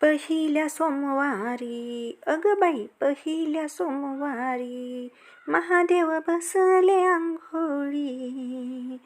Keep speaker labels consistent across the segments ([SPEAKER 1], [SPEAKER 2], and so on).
[SPEAKER 1] पहिल्या सोमवारी अग बाई पहिल्या सोमवारी महादेव बसले आंघोळी.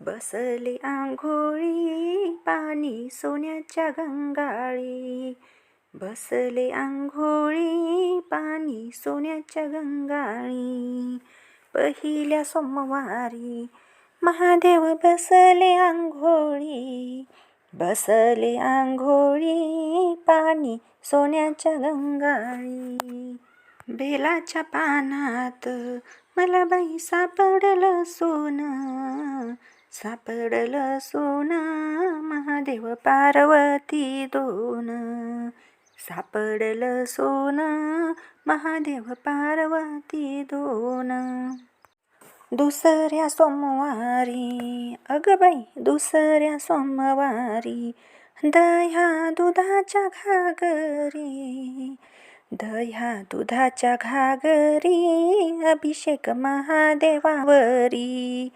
[SPEAKER 1] बसले आंघोळी पाणी सोन्याच्या गंगाळी. बसले आंघोळी पाणी सोन्याच्या गंगाळी. पहिल्या सोमवारी महादेव बसले आंघोळी. बसले आंघोळी पाणी सोन्याच्या गंगाळी बेलाच्या पानात मला बाई सापडलं सोनं सापडलं सोनं महादेव पार्वती दोन. सापडलं सोनं महादेव पार्वती दोन. दुसऱ्या सोमवारी. अगं बाई दुसऱ्या सोमवारी. दह्या दुधाच्या घागरी. दह्या दुधाच्या घागरी अभिषेक महादेवावरी.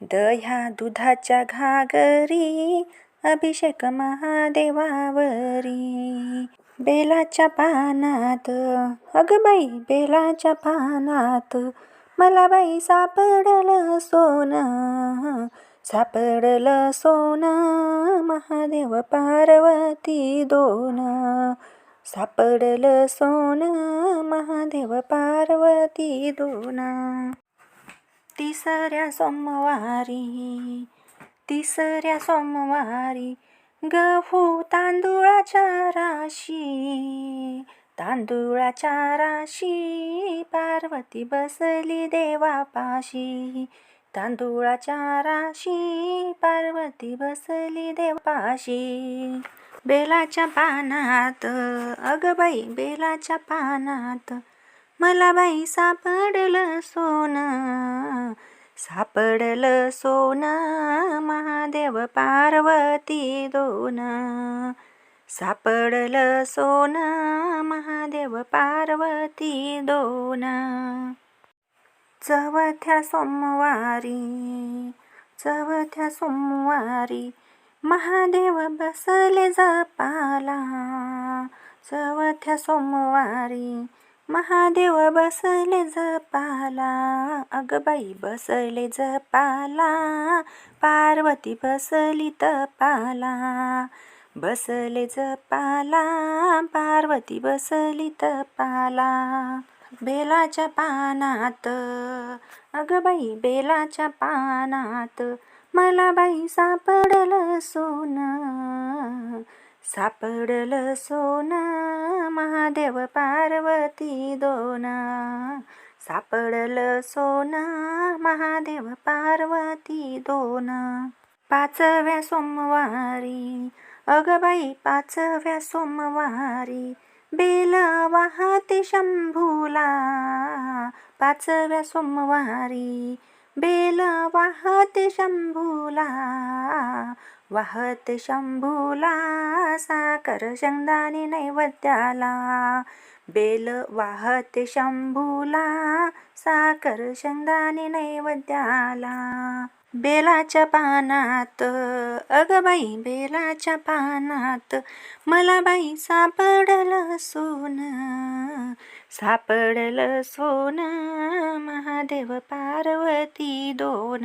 [SPEAKER 1] दह्या दुधाच्या घागरी अभिषेक महादेवावरी. बेलाच्या पानात अगं बाई बेलाच्या पानात मला बाई सापडलं सोनं. सापडलं सोनं. महादेव पार्वती दोन. सापडलं सोनं. महादेव पार्वती दोन. तिसऱ्या सोमवारी तिसऱ्या सोमवारी गहू तांदूळाच्या राशी तांदूळाच्या राशी पार्वती बसली देवापाशी. तांदूळाच्या राशी पार्वती बसली देवापाशी. बेलाच्या पानात अगं बाई बेलाच्या पानात. मला बाई सापडलं सोनं सापडलं सोनं महादेव पार्वती दोन. सापडलं सोन महादेव पार्वती दोन. चवथ्या सोमवारी चवथ्या सोमवारी महादेव बसले जपाला. चवथ्या सोमवारी महादेव बसले जपाला. अगं बाई बसले जपाला पार्वती बसली तपाला. बसले जपाला पार्वती बसली तपाला. बेलाच्या पानात अगं बाई बेलाच्या पानात मला बाई सापडलं सोनं. सापडलं सोनं महादेव पार्वती दोन. सापडलं सोनं महादेव पार्वती दोन. पाचव्या सोमवारी. अगं बाई पाचव्या सोमवारी. बेल वाहते शंभूला. पाचव्या सोमवारी. बेल वाहते शंभूला. वाहते शंभूला साकर शेंगदाणे नैवेद्याला. बेल वाहते शंभूला साकर शेंगदाणे नैवेद्याला. बेलाच्या पानात अगं बाई बेलाच्या पानात मला बाई सापडलं सोन. सापडलं सोन महादेव पार्वती दोन.